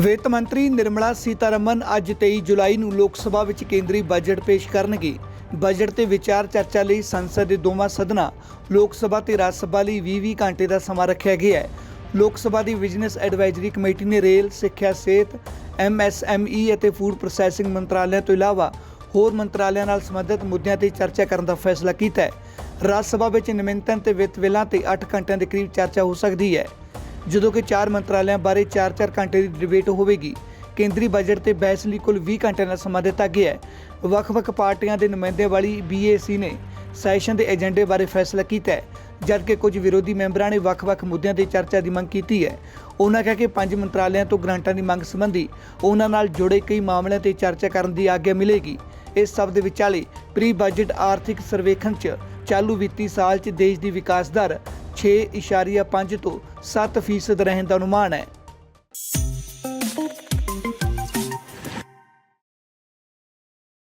ਵਿੱਤ ਮੰਤਰੀ ਨਿਰਮਲਾ ਸੀਤਾਰਮਨ ਅੱਜ 23 ਜੁਲਾਈ ਨੂੰ ਲੋਕ ਸਭਾ ਵਿੱਚ ਕੇਂਦਰੀ ਬਜਟ ਪੇਸ਼ ਕਰਨਗੇ। ਬਜਟ ਤੇ ਵਿਚਾਰ ਚਰਚਾ ਲਈ ਸੰਸਦ ਦੇ ਦੋਵਾਂ ਸਦਨਾਂ, ਲੋਕ ਸਭਾ ਤੇ ਰਾਜ ਸਭਾ ਲਈ 20-20 ਘੰਟੇ ਦਾ ਸਮਾਂ ਰੱਖਿਆ ਗਿਆ ਹੈ। ਲੋਕ ਸਭਾ ਦੀ ਬਿਜ਼ਨਸ ਐਡਵਾਈਜ਼ਰੀ ਕਮੇਟੀ ਨੇ ਰੇਲ, ਸਿੱਖਿਆ, ਸਿਹਤ, ਐਮਐਸਐਮਈ ਅਤੇ ਫੂਡ ਪ੍ਰੋਸੈਸਿੰਗ ਮੰਤਰਾਲਿਆਂ ਤੋਂ ਇਲਾਵਾ ਹੋਰ ਮੰਤਰਾਲਿਆਂ ਨਾਲ ਸੰਬੰਧਿਤ ਮੁੱਦਿਆਂ ਤੇ ਚਰਚਾ ਕਰਨ ਦਾ ਫੈਸਲਾ ਕੀਤਾ ਹੈ। ਰਾਜ ਸਭਾ ਵਿੱਚ ਨਿਮੰਤਰਣ ਤੇ ਵਿੱਤ ਬਿੱਲਾਂ ਤੇ 8 ਘੰਟਿਆਂ ਦੇ ਕਰੀਬ ਚਰਚਾ ਹੋ ਸਕਦੀ ਹੈ। ਜਦੋਂ ਕਿ ਚਾਰ ਮੰਤਰਾਲਿਆਂ ਬਾਰੇ 4-4 ਘੰਟੇ ਦੀ ਡਿਬੇਟ ਹੋਵੇਗੀ। ਕੇਂਦਰੀ ਬਜਟ ਤੇ ਬਹਿਸ ਲਈ ਕੁੱਲ 20 ਘੰਟਿਆਂ ਦਾ ਸਮਾਂ ਦਿੱਤਾ ਗਿਆ ਹੈ। ਵੱਖ-ਵੱਖ ਪਾਰਟੀਆਂ ਦੇ ਨੁਮਾਇੰਦਿਆਂ ਵਾਲੀ ਬੀਏਸੀ ਨੇ ਸੈਸ਼ਨ ਦੇ ਏਜੰਡੇ ਬਾਰੇ ਫੈਸਲਾ ਕੀਤਾ ਹੈ, ਜਦਕਿ ਕੁਝ ਵਿਰੋਧੀ ਮੈਂਬਰਾਂ ਨੇ ਵੱਖ-ਵੱਖ ਮੁੱਦਿਆਂ ਤੇ ਚਰਚਾ ਦੀ ਮੰਗ ਕੀਤੀ ਹੈ। ਉਹਨਾਂ ਕਿਹਾ ਕਿ ਪੰਜ ਮੰਤਰਾਲਿਆਂ ਤੋਂ ਗ੍ਰਾਂਟਾਂ ਦੀ ਮੰਗ ਸੰਬੰਧੀ ਉਹਨਾਂ ਨਾਲ ਜੁੜੇ ਕਈ ਮਾਮਲਿਆਂ ਤੇ ਚਰਚਾ ਕਰਨ ਦੀ ਆਗਿਆ ਮਿਲੇਗੀ। ਇਸ ਸਭ ਦੇ ਵਿਚਾਲੇ ਪ੍ਰੀ ਬਜਟ ਆਰਥਿਕ ਸਰਵੇਖਣ 'ਚ ਚਾਲੂ ਵਿੱਤੀ ਸਾਲ 'ਚ ਦੇਸ਼ ਦੀ ਵਿਕਾਸ ਦਰ 6.5 ਤੋਂ 7 ਫੀਸਦ ਰਹਿਣ ਦਾ ਅਨੁਮਾਨ ਹੈ।